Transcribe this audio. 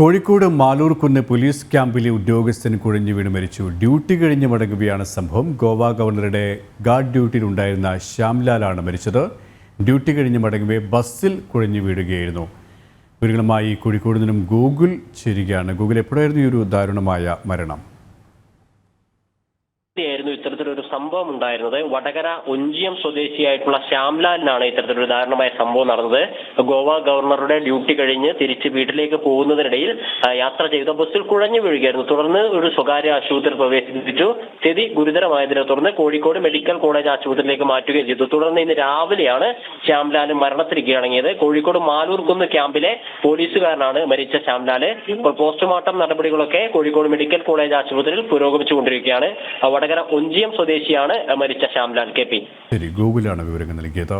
Kozhikode മാലൂർക്കുന്ന് police ക്യാമ്പിലെ ഉദ്യോഗസ്ഥൻ കുഴഞ്ഞു വീണ് മരിച്ചു. ഡ്യൂട്ടി കഴിഞ്ഞ് മടങ്ങുകയാണ് സംഭവം. ഗോവ ഗവർണറുടെ ഗാർഡ് ഡ്യൂട്ടിയിലുണ്ടായിരുന്ന ശ്യാംലാലാണ് മരിച്ചത്. ഡ്യൂട്ടി കഴിഞ്ഞ് മടങ്ങുകയെ ബസ്സിൽ കുഴഞ്ഞു വീഴുകയായിരുന്നു. വിവരങ്ങളുമായി കോഴിക്കോട് നിന്നും ഗൂഗിൾ ചേരുകയാണ്. ഗൂഗിൾ എപ്പോഴായിരുന്നു ഈ ഒരു ദാരുണമായ മരണം? ആയിരുന്നു ഇത്തരത്തിലൊരു സംഭവം ഉണ്ടായിരുന്നത്. വടകര ഒഞ്ചിയം സ്വദേശിയായിട്ടുള്ള ശ്യാംലാലിനാണ് ഇത്തരത്തിലൊരു ദാരുണമായ സംഭവം നടന്നത്. ഗോവ ഗവർണറുടെ ഡ്യൂട്ടി കഴിഞ്ഞ് തിരിച്ച് വീട്ടിലേക്ക് പോകുന്നതിനിടയിൽ യാത്ര ചെയ്ത ബസ്സിൽ കുഴഞ്ഞു വീഴുകയായിരുന്നു. തുടർന്ന് ഒരു സ്വകാര്യ ആശുപത്രിയിൽ പ്രവേശിപ്പിച്ചു. സ്ഥിതി ഗുരുതരമായതിനെ തുടർന്ന് കോഴിക്കോട് മെഡിക്കൽ കോളേജ് ആശുപത്രിയിലേക്ക് മാറ്റുകയും ചെയ്തു. തുടർന്ന് ഇന്ന് രാവിലെയാണ് ശ്യാംലാൽ മരണത്തിന് കീഴടങ്ങിയത് കോഴിക്കോട് മാലൂർകുന്ന് ക്യാമ്പിലെ പോലീസുകാരനാണ് മരിച്ച ശ്യാംലാൽ. പോസ്റ്റ്മോർട്ടം നടപടികളൊക്കെ കോഴിക്കോട് മെഡിക്കൽ കോളേജ് ആശുപത്രിയിൽ പുരോഗമിച്ചുകൊണ്ടിരിക്കുകയാണ്. ആ, വടകര ഒഞ്ചിയം സ്വദേശിയാണ് മരിച്ച ശ്യാംലാൽ കെ പി. ശരി ഗോകുലാണ് വിവരങ്ങൾ നൽകിയത്.